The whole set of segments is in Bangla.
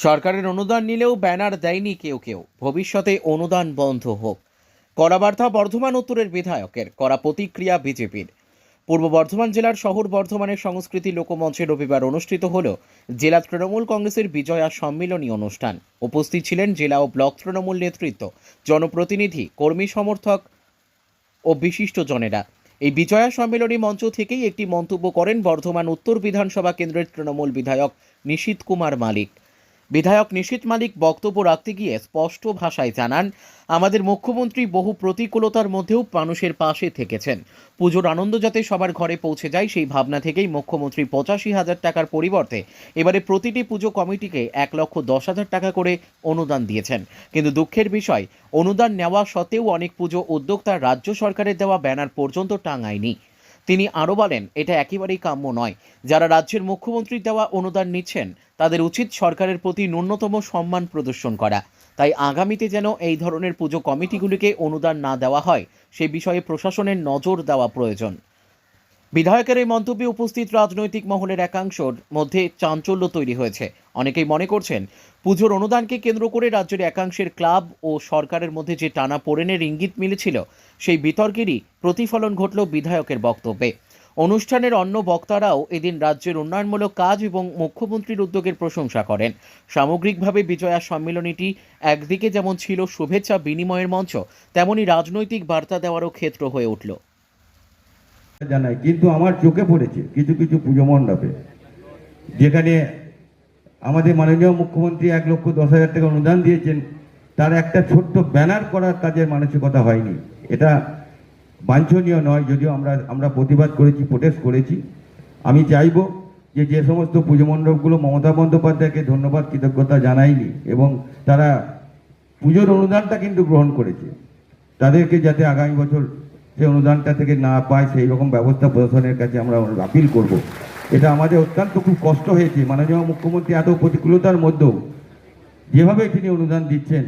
সরকারের অনুদান নিলেও ব্যানার দেয়নি কেউ কেউ। ভবিষ্যতে অনুদান বন্ধ হোক। কড়া বার্তা বর্ধমান উত্তরের বিধায়কের, কড়া প্রতিক্রিয়া বিজেপির। পূর্ব বর্ধমান জেলার শহর বর্ধমানের সংস্কৃতি লোকমঞ্চে রবিবার অনুষ্ঠিত হল জেলা তৃণমূল কংগ্রেসের বিজয়া সম্মিলনী অনুষ্ঠান। উপস্থিত ছিলেন জেলা ও ব্লক তৃণমূল নেতৃত্ব, জনপ্রতিনিধি, কর্মী সমর্থক ও বিশিষ্টজনেরা এই বিজয়া সম্মেলনী মঞ্চ থেকেই একটি মন্তব্য করেন বর্ধমান উত্তর বিধানসভা কেন্দ্রের তৃণমূল বিধায়ক নিশীত কুমার মালিক। বিধায়ক নিশীত মালিক বক্তব্য রাখতে গিয়ে স্পষ্ট ভাষায় জানান, আমাদের মুখ্যমন্ত্রী বহু প্রতিকূলতার মধ্যেও মানুষের পাশে থেকেছেন। পুজোর আনন্দ যাতে সবার ঘরে পৌঁছে যায়, সেই ভাবনা থেকেই মুখ্যমন্ত্রী পঁচাশি হাজার টাকার পরিবর্তে এবারে প্রতিটি পুজো কমিটিকে এক লক্ষ দশ হাজার টাকা করে অনুদান দিয়েছেন। কিন্তু দুঃখের বিষয়, অনুদান নেওয়া সত্ত্বেও অনেক পুজো উদ্যোক্তা রাজ্য সরকারের দেওয়া ব্যানার পর্যন্ত টাঙায়নি। তিনি আরও বলেন, এটা একেবারেই কাম্য নয়। যারা রাজ্যের মুখ্যমন্ত্রীর দেওয়া অনুদান নিচ্ছেন তাদের উচিত সরকারের প্রতি ন্যূনতম সম্মান প্রদর্শন করা। তাই আগামীতে যেন এই ধরনের পুজো কমিটিগুলিকে অনুদান না দেওয়া হয়, সে বিষয়ে প্রশাসনের নজর দেওয়া প্রয়োজন। বিধায়কের এই মন্তব্যে উপস্থিত রাজনৈতিক মহলের একাংশের মধ্যে চাঞ্চল্য তৈরি হয়েছে। অনেকেই মনে করছেন, পুজোর অনুদানকে কেন্দ্র করে রাজ্যের একাংশের ক্লাব ও সরকারের মধ্যে যে টানা পোড়েনের ইঙ্গিত মিলেছিল, সেই বিতর্কেরই প্রতিফলন ঘটল বিধায়কের বক্তব্যে। অনুষ্ঠানের অন্য বক্তারাও এদিন রাজ্যের উন্নয়নমূলক কাজ এবং মুখ্যমন্ত্রীর উদ্যোগের প্রশংসা করেন। সামগ্রিকভাবে বিজয়া সম্মেলনীটি একদিকে যেমন ছিল শুভেচ্ছা বিনিময়ের মঞ্চ, তেমনি রাজনৈতিক বার্তা দেওয়ারও ক্ষেত্র হয়ে উঠল। জানাই, কিন্তু আমার চোখে পড়েছে কিছু কিছু পুজো মণ্ডপে। যেখানে আমাদের মাননীয় মুখ্যমন্ত্রী এক লক্ষ দশ হাজার টাকা অনুদান দিয়েছেন, তার একটা ছোট্ট ব্যানার করার কাজের মানসিকতা হয়নি। এটা বাঞ্ছনীয় নয়, যদিও আমরা আমরা প্রতিবাদ করেছি প্রোটেস্ট করেছি। আমি চাইব যে যে সমস্ত পুজো মণ্ডপগুলো মমতা বন্দ্যোপাধ্যায়কে ধন্যবাদ, কৃতজ্ঞতা জানায়নি এবং তারা পুজোর অনুদানটা কিন্তু গ্রহণ করেছে। তাদেরকে যাতে আগামী বছর সেই অনুদানটা থেকে না পায়, সেই রকম ব্যবস্থা প্রশাসনের কাছে আমরা আপিল করব। এটা আমাদের অত্যন্ত খুব কষ্ট হয়েছে। মাননীয় মুখ্যমন্ত্রী এত প্রতিকূলতার মধ্যেও যেভাবে তিনি অনুদান দিচ্ছেন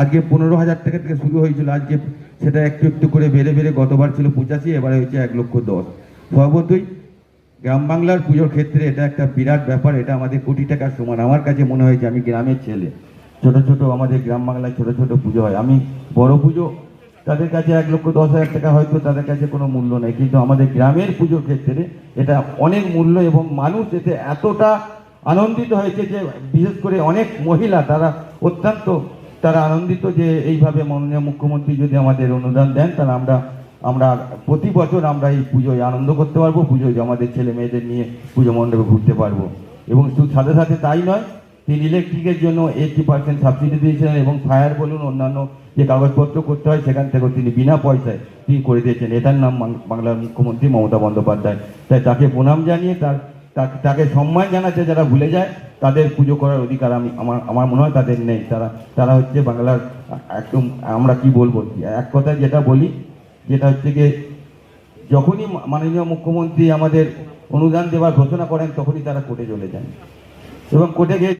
আজকে পনেরো হাজার টাকা থেকে শুরু হয়েছিল। আজকে সেটা একটু একটু করে বেড়ে বেড়ে গতবার ছিল পঁচাশি, এবারে হয়েছে এক লক্ষ দশ। স্বভাবতই গ্রাম বাংলার পুজোর ক্ষেত্রে এটা একটা বিরাট ব্যাপার, এটা আমাদের কোটি টাকার সমান। আমার কাছে মনে হয়েছে আমি গ্রামের ছেলে। ছোট ছোট আমাদের গ্রাম বাংলায় ছোট ছোট পুজো হয়। আমি বড় পুজো, তাদের কাছে এক লক্ষ দশ হাজার টাকা হয়তো তাদের কাছে কোনো মূল্য নেই। কিন্তু আমাদের গ্রামের পুজোর ক্ষেত্রে এটা অনেক মূল্য এবং মানুষ এতে এতটা আনন্দিত হয়েছে যে বিশেষ করে অনেক মহিলা, তারা অত্যন্ত তারা আনন্দিত যে এইভাবে মাননীয় মুখ্যমন্ত্রী যদি আমাদের অনুদান দেন, তাহলে আমরা আমরা প্রতি বছর আমরা এই পুজোয় আনন্দ করতে পারব, পুজোয় আমাদের ছেলে মেয়েদের নিয়ে পুজো মণ্ডপে ঘুরতে পারব। এবং শুধু সাথে সাথে তাই নয়, তিনি ইলেকট্রিকের জন্য এইটটি পার্সেন্ট সাবসিডি দিয়েছিলেন এবং ফায়ার বলুন অন্যান্য যে কাগজপত্র করতে হয়, সেখান থেকেও তিনি বিনা পয়সায় তিনি করে দিয়েছেন। এটার নাম বাংলার মুখ্যমন্ত্রী মমতা বন্দ্যোপাধ্যায়। তাই তাকে প্রণাম জানিয়ে তার তাকে- সম্মান জানাতে যারা ভুলে যায়, তাদের পুজো করার অধিকার আমি আমার আমার মনে হয় তাদের নেই। তারা তারা হচ্ছে বাংলার, একদম আমরা কি বলব? এক কথায় যেটা বলি, যেটা হচ্ছে গিয়ে যখনই মাননীয় মুখ্যমন্ত্রী আমাদের অনুদান দেওয়ার ঘোষণা করেন, তখনই তারা কোর্টে চলে যান এবং কোর্টে গিয়ে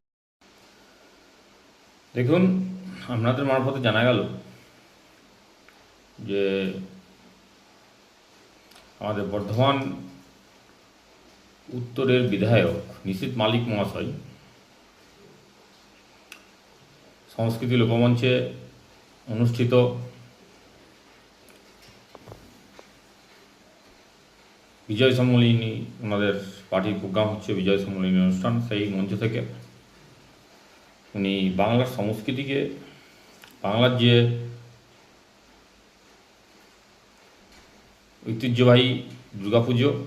দেখুন, আপনাদের মারফতে জানা গেল যে আমাদের বর্ধমান উত্তরের বিধায়ক নিশীত মালিক মহাশয়, সংস্কৃতি লোকমঞ্চে অনুষ্ঠিত বিজয় সম্মেলনী, ওনাদের পার্টির প্রোগ্রাম হচ্ছে বিজয় সম্মেলনী অনুষ্ঠান সেই মঞ্চ থেকে। উনি বাংলার সংস্কৃতিকে, বাংলার যে ঐতিহ্যবাহী দুর্গাপুজো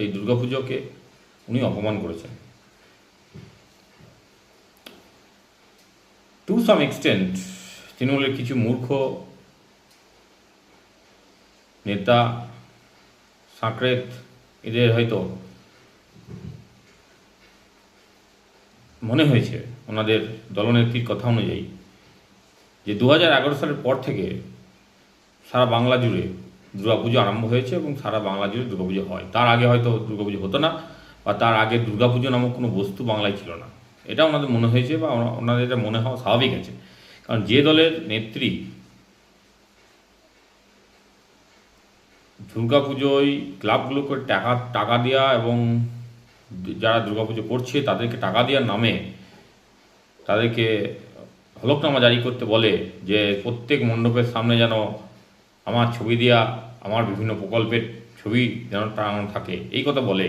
সেই দুর্গাপুজোকে উনি অপমান করেছেন। টু সাম এক্সটেন্ট তৃণমূলের কিছু মূর্খ নেতা সাঁকড়েত এদের হয়তো মনে হয়েছে, ওনাদের দলনেত্রীর কথা অনুযায়ী, যে দু হাজার এগারো সালের পর থেকে সারা বাংলা জুড়ে দুর্গাপুজো আরম্ভ হয়েছে এবং সারা বাংলা জুড়ে দুর্গাপুজো হয়। তার আগে হয়তো দুর্গাপুজো হতো না বা তার আগে দুর্গাপুজো নামক কোনো বস্তু বাংলায় ছিল না। এটা ওনাদের মনে হয়েছে বা ওনাদের এটা মনে হওয়া স্বাভাবিক আছে। কারণ যে দলের নেত্রী দুর্গাপুজোয় ক্লাবগুলোকে টাকা টাকা দেওয়া এবং যারা দুর্গাপুজো করছে তাদেরকে টাকা দেওয়ার নামে তাদেরকে হলফনামা জারি করতে বলে যে প্রত্যেক মণ্ডপের সামনে যেন আমার ছবি দেওয়া আমার বিভিন্ন প্রকল্পের ছবি যেন টাঙানো থাকে, এই কথা বলে।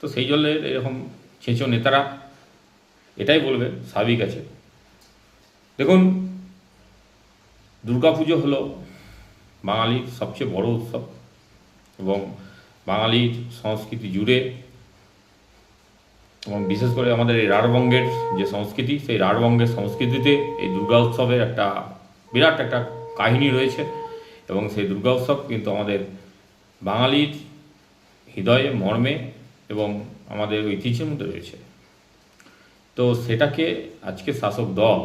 তো সেই জন্য এরকম ছেঁচো নেতারা এটাই বলবে, স্বাভাবিক আছে। দেখুন, দুর্গাপুজো হলো বাঙালির সবচেয়ে বড় উৎসব এবং বাঙালির সংস্কৃতি জুড়ে এবং বিশেষ করে আমাদের এই রাঢ়বঙ্গের যে সংস্কৃতি, সেই রাঢ়বঙ্গের সংস্কৃতিতে এই দুর্গা উৎসবের একটা বিরাট একটা কাহিনী রয়েছে। এবং সেই দুর্গা উৎসব কিন্তু আমাদের বাঙালির হৃদয়ে, মর্মে এবং আমাদের ঐতিহ্যের মধ্যে রয়েছে। তো সেটাকে আজকে শাসক দল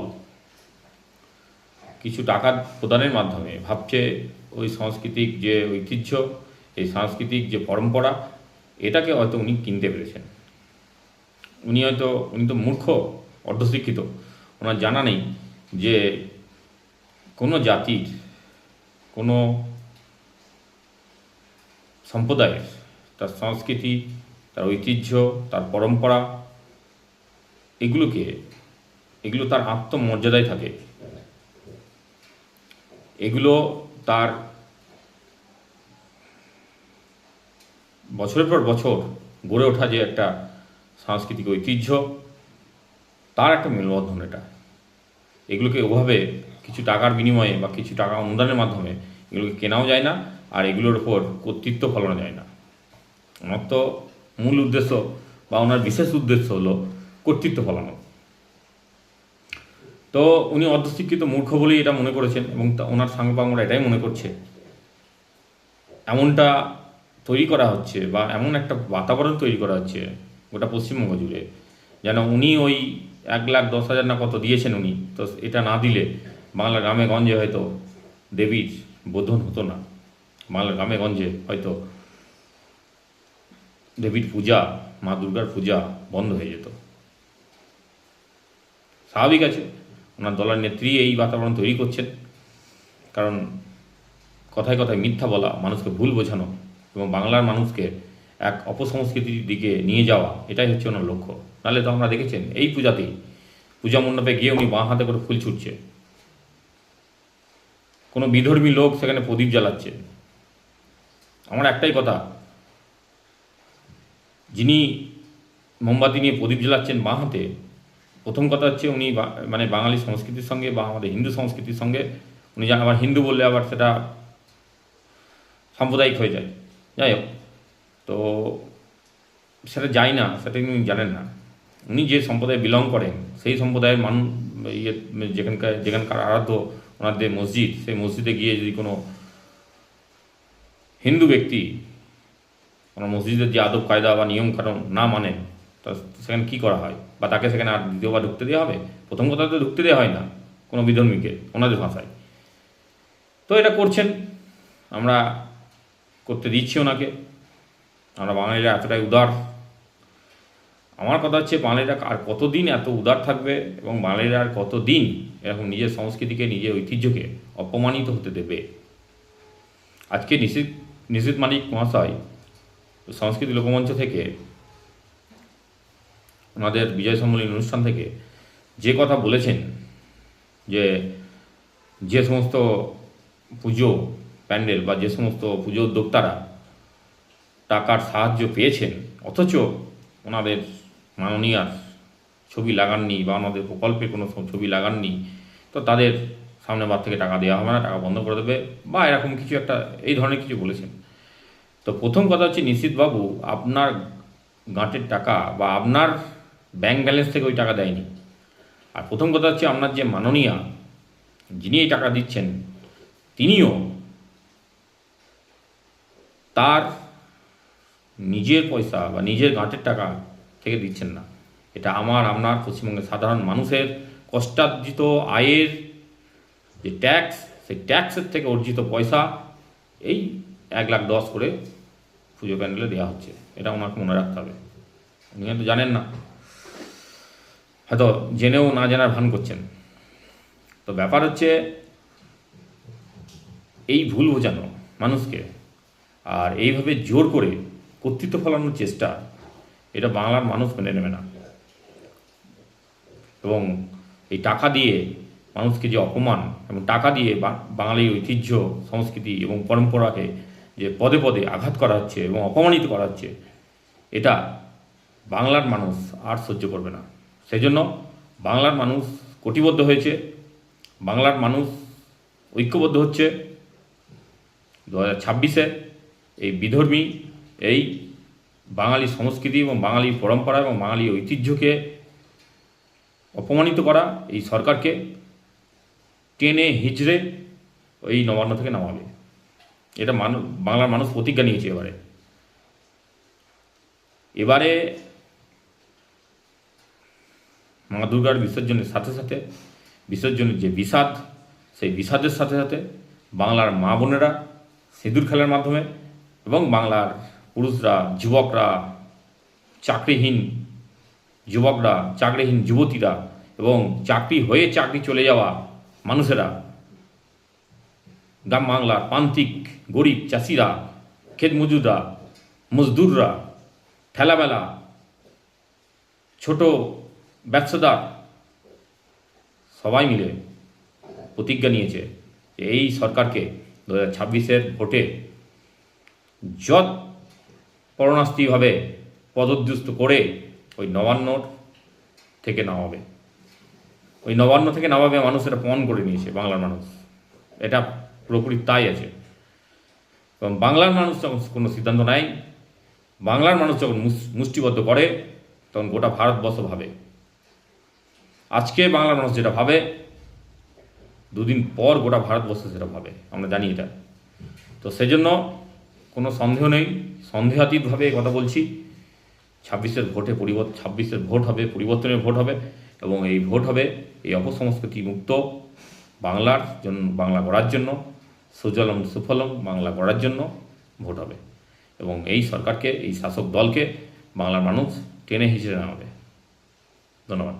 কিছু টাকা প্রদানের মাধ্যমে ভাবছে ওই সাংস্কৃতিক যে ঐতিহ্য, এই সাংস্কৃতিক যে পরম্পরা, এটাকে হয়তো উনি কিনতে পেরেছেন। উনি হয়তো, উনি তো মূর্খ, অর্ধশিক্ষিত। ওনার জানা নেই যে কোনো জাতির কোনো সম্প্রদায়ের, তার সংস্কৃতি, তার ঐতিহ্য, তার পরম্পরা, এগুলোকে, এগুলো তার আত্মমর্যাদায় থাকে। এগুলো তার বছরের পর বছর গড়ে ওঠা যে একটা সাংস্কৃতিক ঐতিহ্য, তার একটা মেলবন্ধন এটা। এগুলোকে ওভাবে কিছু টাকার বিনিময়ে বা কিছু টাকা অনুদানের মাধ্যমে এগুলোকে কেনাও যায় না, আর এগুলোর ওপর কর্তৃত্ব ফলানো যায় না। ওনার তো মূল উদ্দেশ্য বা ওনার বিশেষ উদ্দেশ্য হলো কর্তৃত্ব ফলানো। তো উনি অর্ধশিক্ষিত মূর্খ বলেই এটা মনে করেছেন এবং ওনার সাংবাদিকরা এটাই মনে করছে। এমনটা তৈরি করা হচ্ছে বা এমন একটা বাতাবরণ তৈরি করা হচ্ছে গোটা পশ্চিমবঙ্গ জুড়ে, যেন উনি ওই এক লাখ দশ হাজার না কত দিয়েছেন উনি, তো এটা না দিলে বাংলার গ্রামে গঞ্জে হয়তো দেবীর বোধন হতো না। বাংলার গ্রামে গঞ্জে হয়তো দেবীর পূজা, মা দুর্গার পূজা বন্ধ হয়ে যেত। স্বাভাবিক আছে, ওনার দলের নেত্রী এই বাতাবরণ তৈরি করছেন। কারণ কথায় কথায় মিথ্যা বলা, মানুষকে ভুল বোঝানো এবং বাংলার মানুষকে এক অপসংস্কৃতির দিকে নিয়ে যাওয়া, এটাই হচ্ছে ওনার লক্ষ্য। নাহলে তো আমরা দেখেছেন, এই পূজাতেই পূজা মণ্ডপে গিয়ে উনি বাঁ হাতে করে ফুল ছুটছে। কোনো বিধর্মী লোক সেখানে প্রদীপ জ্বালাচ্ছে। আমার একটাই কথা, যিনি মোমবাতি নিয়ে প্রদীপ জ্বালাচ্ছেন বাঁ হাতে প্রথম কথা হচ্ছে উনি মানে বাঙালি সংস্কৃতির সঙ্গে বা আমাদের হিন্দু সংস্কৃতির সঙ্গে উনি যা আবার হিন্দু বললে আবার সেটা সাম্প্রদায়িক হয়ে যায়। যাই হোক, তো সেটা যায় না, সেটা উনি জানেন না। উনি যে সম্প্রদায় বিলং করেন, সেই সম্প্রদায়ের মানুষ ইয়ে যেখানকার যেখানকার আরাধ্য ওনাদের মসজিদ, সেই মসজিদে গিয়ে যদি কোনো হিন্দু ব্যক্তি ওনার মসজিদের যে আদব, কায়দা বা নিয়ম কানুন না মানে তা সেখানে কী করা হয়? বা তাকে সেখানে আর দ্বিতীয়বার ঢুকতে দেওয়া হবে? প্রথম কথা তো ঢুকতে দেওয়া হয় না, কোনো বিধর্মীকে, ওনাদের ভাষায়। তো এটা করছেন, আমরা করতে দিচ্ছি ওনাকে। আমরা বাঙালিরা এতটাই উদার। আমার কথা হচ্ছে বাঙালিরা আর কতদিন এত উদার থাকবে এবং বাঙালিরা আর কতদিন এরকম নিজের সংস্কৃতিকে, নিজের ঐতিহ্যকে অপমানিত হতে দেবে। আজকে নিশীত, নিশিত মালিক মহাশয় সংস্কৃতি লোকমঞ্চ থেকে, ওনাদের বিজয় সম্মেলনী অনুষ্ঠান থেকে যে কথা বলেছেন, যে যে সমস্ত পুজো প্যান্ডেল বা যে সমস্ত পুজো উদ্যোক্তারা টাকার সাহায্য পেয়েছেন, অথচ ওনাদের মাননীয়ার ছবি লাগাননি বা আমাদের প্রকল্পে কোনো ছবি লাগাননি, তো তাদের সামনে বার থেকে টাকা দেওয়া হবে না, টাকা বন্ধ করে দেবে বা এরকম কিছু একটা, এই ধরনের কিছু বলেছেন। তো প্রথম কথা হচ্ছে নিশ্চিতবাবু, আপনার গাঁটের টাকা বা আপনার ব্যাংক ব্যালেন্স থেকে ওই টাকা দেয়নি। আর প্রথম কথা হচ্ছে আপনার যে মাননীয়া, যিনি এই টাকা দিচ্ছেন, তিনিও তার নিজের পয়সা বা নিজের গাঁটের টাকা থেকে দিচ্ছেন না। এটা আমার, আপনার, পশ্চিমবঙ্গের সাধারণ মানুষের কষ্টার্জিত আয়ের যে ট্যাক্স সেই ট্যাক্সের থেকে অর্জিত পয়সা এই এক লাখ দশ করে পুজো প্যান্ডেলে দেওয়া হচ্ছে। এটা ওনাকে মনে রাখতে হবে। উনি হয়তো জানেন না। হয়তো জেনেও না জানার ভান করছেন। তো ব্যাপার হচ্ছে, এই ভুল বোঝানো মানুষকে আর এইভাবে জোর করে কর্তৃত্ব ফলানোর চেষ্টা, এটা বাংলার মানুষ মেনে নেবে না। এবং এই টাকা দিয়ে মানুষকে যে অপমান এবং টাকা দিয়ে বা- বাঙালির ঐতিহ্য, সংস্কৃতি এবং পরম্পরাকে যে পদে পদে আঘাত করা হচ্ছে এবং অপমানিত করা হচ্ছে, এটা বাংলার মানুষ আর সহ্য করবে না। সেই জন্য বাংলার মানুষ কটিবদ্ধ হয়েছে, বাংলার মানুষ ঐক্যবদ্ধ হচ্ছে। দু হাজার ছাব্বিশে এই বিধর্মী এই বাঙালি সংস্কৃতি এবং বাঙালি পরম্পরা এবং বাঙালি ঐতিহ্যকে অপমানিত করা এই সরকারকে টেনে হিজড়ে ওই নবান্ন থেকে নামাবে। এটা মানুষ বাংলার মানুষ প্রতিজ্ঞা নিয়েছে এবারে। এবারে মা দুর্গার বিসর্জনের সাথে সাথে, বিসর্জনের যে বিষাদ, সেই বিষাদের সাথে সাথে বাংলার মা বোনেরা সিঁদুর খেলার মাধ্যমে এবং বাংলার পুরুষরা, যুবকরা, চাকরিহীন যুবকরা, চাকরিহীন যুবতীরা এবং চাকরি হয়ে চাকরি চলে যাওয়া মানুষেরা, গ্রাম বাংলার প্রান্তিক গরিব চাষিরা, ক্ষেত মজুররা, মজদুররা ঠেলাবেলা ছোট ব্যবসাদার সবাই মিলে প্রতিজ্ঞা নিয়েছে এই সরকারকে দু হাজার ছাব্বিশের ভোটে যত পরনাস্তিভাবে পদোদ্যুস্ত করে ওই নবান্নর থেকে নামাবে ওই নবান্ন থেকে নামাবে মানুষ এটা পণ করে নিয়েছে, বাংলার মানুষ। এটা পুরোপুরি তাই আছে। এবং বাংলার মানুষ যখন কোনো সিদ্ধান্ত নেয়, বাংলার মানুষ যখন মুষ্টিবদ্ধ করে, তখন গোটা ভারতবর্ষ ভাবে। আজকে বাংলার মানুষ যেটা ভাবে, দুদিন পর গোটা ভারতবর্ষ সেটা ভাবে। আমরা জানি এটা। তো সেজন্য কোনো সন্দেহ নেই। সন্দেহাতীতভাবে কথা বলছি। ছাব্বিশের ভোটে পরিবর্তন ছাব্বিশের ভোট হবে, পরিবর্তনের ভোট হবে এবং এই ভোট হবে এই অপসংস্কৃতি মুক্ত বাংলার জন্য বাংলা গড়ার জন্য, সুজলম সুফলম বাংলা গড়ার জন্য ভোট হবে এবং এই সরকারকে, এই শাসক দলকে বাংলার মানুষ টেনে হিসেবে নেওয়া হবে ধন্যবাদ।